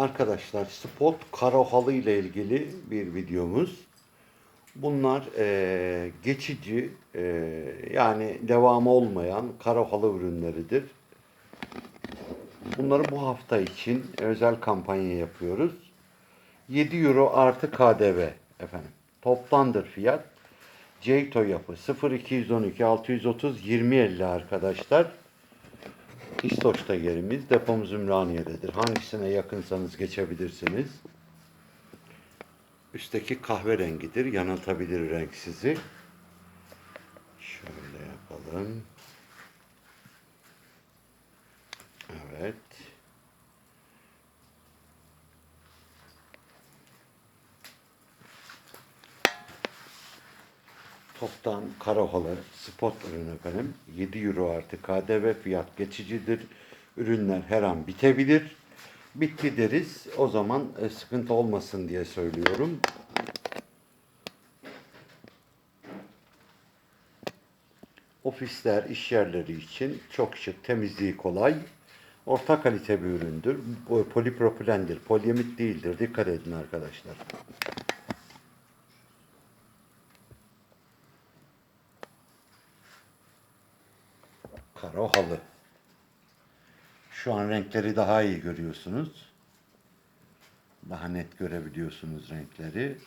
Arkadaşlar spot karo halı ile ilgili bir videomuz. Bunlar eee, geçici eee, yani devamı olmayan karo halı ürünleridir. Bunları bu hafta için özel kampanya yapıyoruz. 7 euro artı KDV efendim. Toptandır fiyat. Ceyto yapı 0212 630 2050 arkadaşlar. İstoç'ta yerimiz. Depomuz Ümraniye'dedir. Hangisine yakınsanız geçebilirsiniz. Üstteki kahverengidir. Yanıltabilir renk sizi. Şöyle yapalım. Evet. Toptan karahalı spot ürün efendim. 7 euro artı KDV fiyat geçicidir. Ürünler her an bitebilir. Bitti deriz. O zaman e, sıkıntı olmasın diye söylüyorum. Ofisler, iş yerleri için çok şık, temizliği kolay. Orta kalite bir üründür. Bu Polipropilendir, polyamit değildir. Dikkat edin arkadaşlar. Karo halı. Şu an renkleri daha iyi görüyorsunuz. Daha net görebiliyorsunuz renkleri.